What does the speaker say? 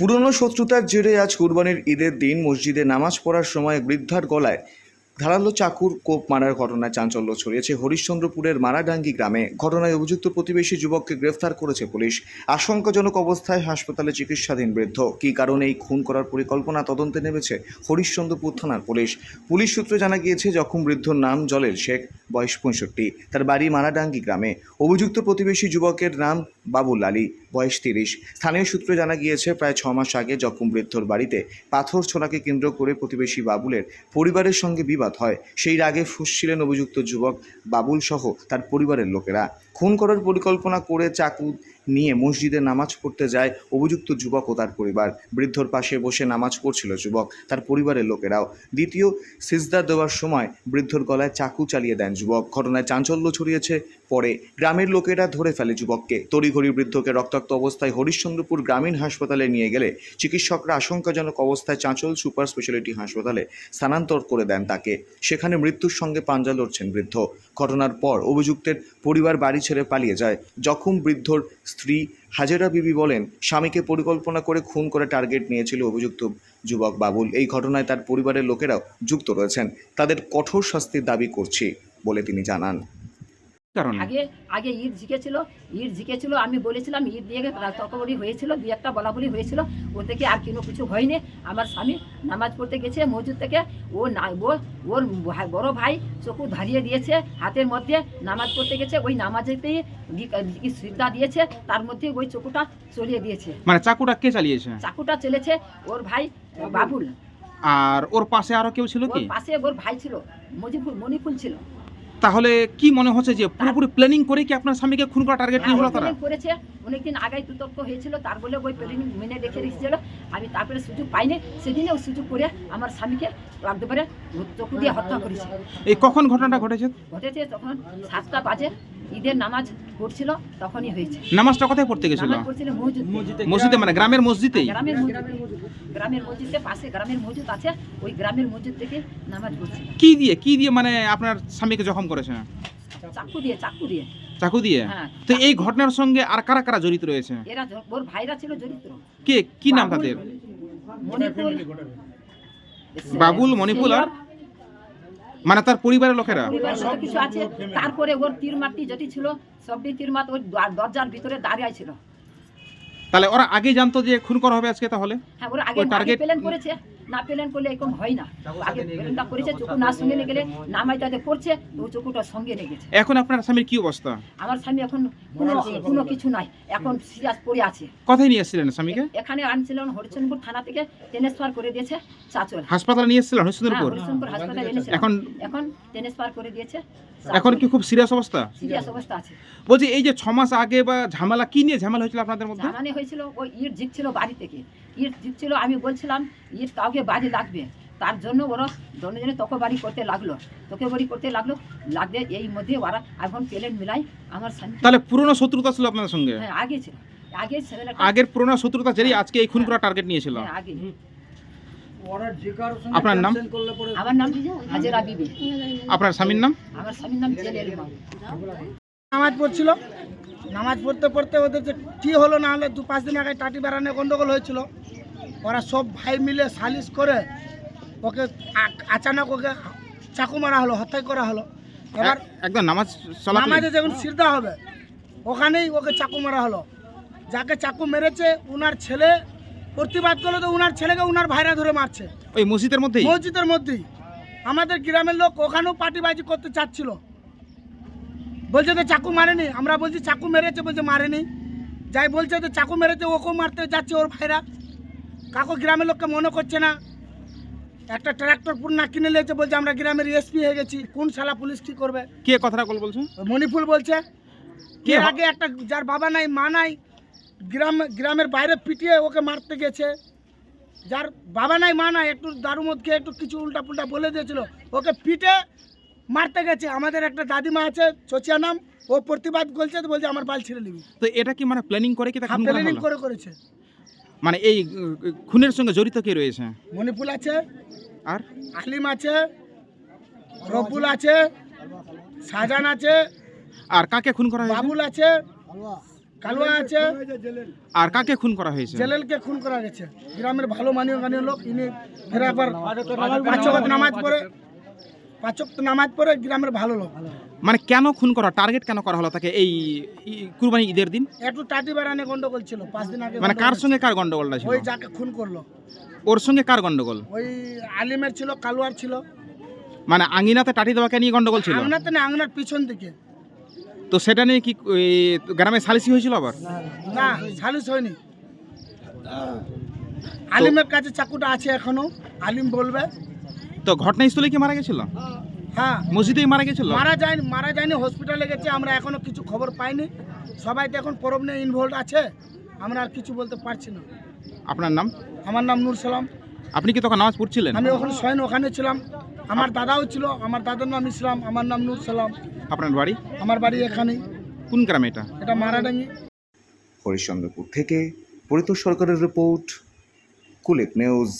পুরনো শত্রুতার জেরে আজ কুরবানির ঈদের দিন মসজিদে নামাজ পড়ার সময় বৃদ্ধার গলায় ধারালো চাকুর কোপ মারার ঘটনায় চাঞ্চল্য ছড়িয়েছে হরিশ্চন্দ্রপুরের মারাডাঙ্গি গ্রামে। ঘটনায় অভিযুক্ত প্রতিবেশী যুবককে গ্রেফতার করেছে পুলিশ। আশঙ্কাজনক অবস্থায় হাসপাতালে চিকিৎসাধীন বৃদ্ধ। কী কারণে এই খুন করার পরিকল্পনা তদন্তে নেমেছে হরিশ্চন্দ্রপুর থানার পুলিশ। পুলিশ সূত্রে জানা গিয়েছে, জখম বৃদ্ধর নাম জলের শেখ, বয়স পঁয়ষট্টি। তার বাড়ি মারাডাঙ্গি গ্রামে। অভিযুক্ত প্রতিবেশী যুবকের নাম বাবুল আলী, বয়স তিরিশ। স্থানীয় সূত্রে জানা গিয়েছে, প্রায় ছ মাস আগে জখম বৃদ্ধর বাড়িতে পাথর ছোড়াকে কেন্দ্র করে প্রতিবেশী বাবুলের পরিবারের সঙ্গে বিবাদ হয়। সেই রাগে ফুসছিলেন অভিযুক্ত যুবক বাবুল সহ তার পরিবারের লোকেরা। খুন করার পরিকল্পনা করে চাকু নিয়ে মসজিদে নামাজ পড়তে যায় অভিযুক্ত যুবক ও তার পরিবার। বৃদ্ধর পাশে বসে নামাজ পড়ছিল যুবক, তার পরিবারের লোকেরাও। দ্বিতীয় সিজদা দেওয়ার সময় বৃদ্ধর গলায় চাকু চালিয়ে দেন যুবক। ঘটনায় চাঞ্চল্য ছড়িয়েছে পরে। গ্রামের লোকেরা ধরে ফেলে যুবককে। তড়িঘড়ি বৃদ্ধকে রক্তাক্ত অবস্থায় হরিশ্চন্দ্রপুর গ্রামীণ হাসপাতালে নিয়ে গেলে চিকিৎসকরা আশঙ্কাজনক অবস্থায় চাঁচল সুপার স্পেশালিটি হাসপাতালে স্থানান্তর করে দেন তাকে। সেখানে মৃত্যুর সঙ্গে পাঞ্জা লড়ছেন বৃদ্ধ। ঘটনার পর অভিযুক্তের পরিবার বাড়ি ছেড়ে পালিয়ে যায়। জখম বৃদ্ধর স্ত্রী হাজেরা বিবি বলেন, স্বামীকে পরিকল্পনা করে খুন করে টার্গেট নিয়েছিল অভিযুক্ত যুবক বাবুল। এই ঘটনায় তার পরিবারের লোকেরাও যুক্ত রয়েছেন। তাদের কঠোর শাস্তির দাবি করছি, বলে তিনি জানান। কারণে? আগে আগে ঈদ জিকেছিল ঈদ জিকেছিল আমি বলেছিলাম ঈদ দিয়ে তর্কবলি হয়েছিল দুই একটা বলা বলি হয়েছিল ও থেকে আর কোনো কিছু হয়নি। আমার স্বামী নামাজ পড়তে গেছে মসজিদ থেকে ও না ওর বড় ভাই চকু ধারিয়ে দিয়েছে হাতের মধ্যে নামাজ পড়তে গেছে ওই নামাজেতেই শ্রদ্ধা দিয়েছে তার মধ্যে ওই চকুটা চলিয়ে দিয়েছে। মানে চাকুটা কে চালিয়েছে? চাকুটা চলেছে ওর ভাই বাবুল। আর ওর পাশে আরও কেউ ছিল কি? পাশে ওর ভাই ছিল মজিফুল মণিফুল ছিল। তাহলে কি মনে হচ্ছে যে পুরোপুরি প্ল্যানিং করে কি আপনার স্বামীকে খুন করা টার্গেট নিয়ে হলো তারা? করেছে। অনেকদিন আগে তুতর্ক হয়েছিল তার বলে ওই প্লেনিং মেনে রেখে রেখেছিল আমি তারপরে সুযোগ পাইনি সেদিনে সুযোগ করে আমার স্বামীকে একেবারে চকু দিয়ে হত্যা করেছে। এই কখন ঘটনাটা ঘটেছে? ঘটেছে তখন সাতটা বাজে ঈদের নামাজ পড়ছিল তখনই হয়েছে। নামাজটা কোথায় পড়তে গেছিল? মসজিদে মানে গ্রামের মসজিদেই? গ্রামের মসজিদ। গ্রামের মসজিদের পাশে গ্রামের মসজিদ আছে ওই গ্রামের মসজিদ থেকে নামাজ পড়ছিল কি দিয়ে কি দিয়ে মানে আপনার স্বামীকে জখম করেছে? চাকু দিয়ে চাকু দিয়ে। চাকু দিয়ে? হ্যাঁ। তো এই ঘটনার সঙ্গে আর কারা কারা জড়িত রয়েছে? এরা ওর ভাইরা ছিল জড়িত। কে কি নাম বাবুল, তাদের? মণিপুর। বাবুল, মণিপুর আর? মানে তার পরিবারের লোকেরা? যত কিছু আছে। তারপরে ওর তীর মাটি যেটি ছিল সবটি তীর মাত ওই দর- দরজার ভিতরে দাঁড়িয়ে ছিল। তাহলে ওরা আগে জানতো যে খুন করা হবে আজকে তাহলে? হ্যাঁ ওরা আগে টার্গেট প্ল্যান করেছে। না প্লেন করলে এরকম হয় না। আগে প্লেনটা করেছে চকু না সঙ্গে নিয়ে গেলে নামাই তাতে পড়ছে তো ওই চকুটা সঙ্গে নিয়ে গেছে। এখন আপনার স্বামীর কি অবস্থা? আমার স্বামী এখন কোনো কোনো কিছু নাই এখন সিরিয়াস পড়ে আছে। কোথায় নিয়ে এসেছিলেন স্বামীকে? এখানে আনছিলেন হরিচন্দ্রপুর থানা থেকে ট্রান্সফার করে দিয়েছে চাচল। হাসপাতালে নিয়ে এসেছিলেন হ্যাঁ হরিচন্দ্রপুর হাসপাতালে এনেছে এখন এখন ট্রান্সফার করে দিয়েছে এখন কি খুব সিরিয়াস অবস্থা? সিরিয়াস অবস্থা আছে। বলছি এই যে ছ মাস আগে বা ঝামেলা কি নিয়ে ঝামেলা হয়েছিল আপনাদের মধ্যে? জানানি হয়েছিল ওই ইট জিতছিল বাড়ি থেকে। ইট জিতছিল আমি বলছিলাম ইট কাউকে বাড়ি লাগবে তার জন্য ওরা দনজনে তোকে বাড়ি করতে লাগল। তোকে বাড়ি করতে লাগল লাগলে এই মধ্যে ওরা এখন প্লেন মিলাই আমার তাহলে পুরনো শত্রুতা ছিল আপনাদের সঙ্গে? হ্যাঁ আগে ছিল। আগে আগের পুরনো শত্রুতা জেরেই আজকে এই খুন করা টার্গেট নিয়েছিল। হ্যাঁ আগে। আপনার নাম? আমার নাম হাজেরা বিবি। আপনার স্বামীর নাম? আমার স্বামীর নাম নামাজ পড়ছিল। নামাজ পড়তে পড়তে ওদের যে কী হলো না হলে দু পাঁচ দিন আগে টাটি বেড়ানো গন্ডগোল হয়েছিল। ওরা সব ভাই মিলে সালিশ করে ওকে আচানক ওকে চাকু মারা হলো হত্যা করা হলো। এবার একদম নামাজ নামাজে যখন সিরদা হবে ওখানেই ওকে চাকু মারা হলো। যাকে চাকু মেরেছে উনার ছেলে প্রতিবাদ করল তো উনার ছেলেকে উনার ভাইরা ধরে মারছে। ওই মসজিদের মধ্যেই? মসজিদের মধ্যেই। আমাদের গ্রামের লোক ওখানেও পার্টিবাজি করতে চাচ্ছিল। বলছে তো চাকু মারেনি আমরা বলছি চাকু মেরেছে বলছে মারেনি। যাই বলছে তো চাকু মেরেছে ওকেও মারতে যাচ্ছে ওর ভাইরা। কাকু গ্রামের লোককে মনে করছে না। একটা ট্রাক্টর পুরনা কিনে নিয়েছে বলছে আমরা গ্রামের এসপি হয়ে গেছি। কোন শালা পুলিশ কি করবে? কে কথাটা বল বলছে? মণিপুর বলছে কে? আগে একটা যার বাবা নাই মা নাই গ্রাম গ্রামের বাইরে পিটিয়ে ওকে মারতে গেছে। যার বাবা নাই মা নাই একটু দারু মদ খেয়ে একটু কিছু উল্টা পুল্টা বলে দিয়েছিল। ওকে পিটে মারতে গেছে। আমাদের একটা দাদিমা আছে চচিয়া নাম ও প্রতিবাদ বলছে তো বলছে আমার বাল ছেড়ে নিবি। তো এটা কি মানে প্ল্যানিং করে কি প্ল্যানিং করে করেছে। মানে এই খুনের সঙ্গে জড়িত কে রয়েছে? মণিপুর আছে। আর? আলিম আছে। রবুল আছে। শাহজাহান আছে। আর কাকে খুন করা হয়েছে? বাবুল আছে। কালুয়া আছে। আর কাকে খুন করা হয়েছে? জেলেলকে খুন করা গেছে গ্রামের ভালো মানীয় গানীয় লোক ইনি ফের পাঁচক নামাজ পড়ে পাঁচক নামাজ পড়ে গ্রামের ভালো লোক। মানে কেন খুন করা? টার্গেট কেন করা হলো তাকে এই কুরবানি ঈদের দিন? একটু টাটি বেড়ানে গন্ডগোল ছিল পাঁচ দিন আগে মানে কার সঙ্গে কার গন্ডগোলটা ছিল। ওই যাকে খুন করল। ওর সঙ্গে কার গন্ডগোল? ওই আলিমের ছিল কালুয়ার ছিল। মানে আঙিনাতে টাটি দেওয়াকে নিয়ে গন্ডগোল ছিল? আংনাতে না আংনার পিছন দিকে। তো সেটা নিয়ে কি গ্রামে সালিসি হয়েছিল আবার? না সালিস হয়নি। আলিমের কাছে চাকুটা আছে এখনও আলিম বলবে। তো ঘটনাস্থলে কি মারা গেছিল? হ্যাঁ। মসজিদেই মারা গেছিল? মারা যায়নি মারা যায়নি হসপিটালে গেছে আমরা এখনও কিছু খবর পাইনি। সবাই তো এখন পরব নিয়ে ইনভলভ আছে আমরা আর কিছু বলতে পারছি না। আপনার নাম? আমার নাম নূর সালাম। আপনি কি তখন নামাজ পড়ছিলেন? আমি ওখানে স্বয়ং ওখানে ছিলাম। আমার দাদাও ছিল আমার দাদার নাম ইসলাম আমার নাম নূর সালাম। আপনার বাড়ি? আমার বাড়ি এখানেই। কোন গ্রামে এটা? এটা মারাডাঙ্গি। হরিশ্চন্দ্রপুর থেকে পরিতোষ সরকারের রিপোর্ট কুলিক নিউজ।